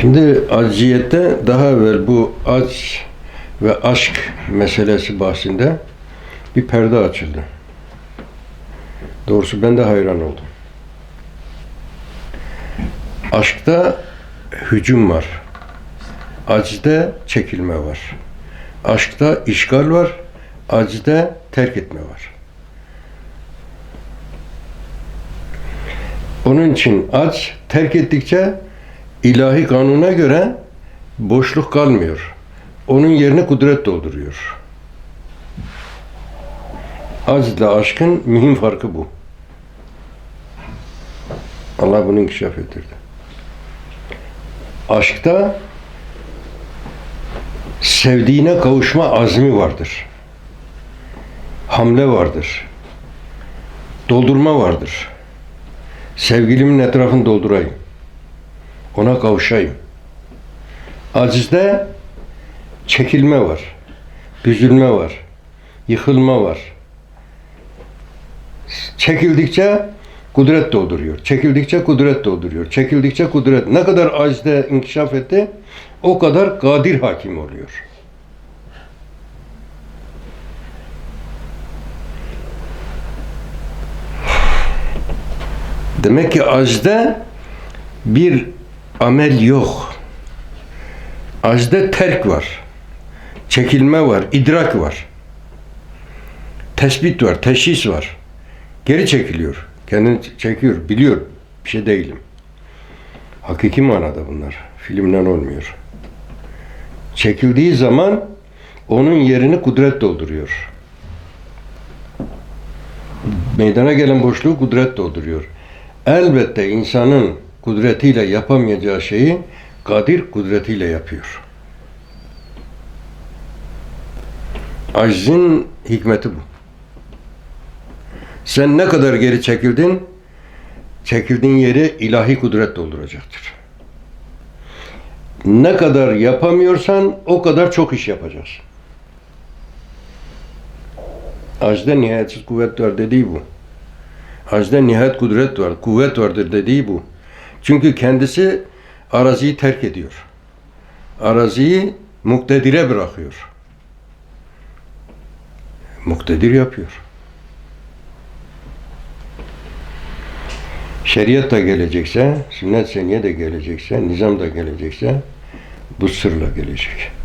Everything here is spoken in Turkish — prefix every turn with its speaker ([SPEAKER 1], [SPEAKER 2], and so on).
[SPEAKER 1] Şimdi acziyette daha evvel bu aç ve aşk meselesi bahsinde bir perde açıldı. Doğrusu ben de hayran oldum. Aşkta hücum var. Acde çekilme var. Aşkta işgal var. Acde terk etme var. Onun için aç terk ettikçe ilahi kanuna göre boşluk kalmıyor. Onun yerini kudret dolduruyor. Acla aşkın mühim farkı bu. Allah bunu inkişaf ettirdi. Aşkta sevdiğine kavuşma azmi vardır. Hamle vardır. Doldurma vardır. Sevgilimin etrafını doldurayım. Ona kavuşayım. Acizde çekilme var. Büzülme var. Yıkılma var. Çekildikçe kudret dolduruyor. Çekildikçe kudret dolduruyor. Çekildikçe kudret. Ne kadar acizde inkişaf etti o kadar kadir hakim oluyor. Demek ki acde bir amel yok. Acde terk var. Çekilme var, idrak var. Tespit var, teşhis var. Geri çekiliyor. Kendini çekiyor, biliyor. Bir şey değilim. Hakiki manada bunlar. Filmden olmuyor. Çekildiği zaman onun yerini kudret dolduruyor. Meydana gelen boşluğu kudret dolduruyor. Elbette insanın kudretiyle yapamayacağı şeyi kadir kudretiyle yapıyor. Aczin hikmeti bu. Sen ne kadar geri çekildin, çekildiğin yeri ilahi kudret dolduracaktır. Ne kadar yapamıyorsan o kadar çok iş yapacaksın. Acde nihayetsiz kuvvet var dediği bu. Acde nihayet kudret var, kuvvet vardır dediği bu. Çünkü kendisi araziyi terk ediyor. Araziyi muktedire bırakıyor. Muktedir yapıyor. Şeriat da gelecekse, sünnet seniye de gelecekse, nizam da gelecekse bu sırla gelecek.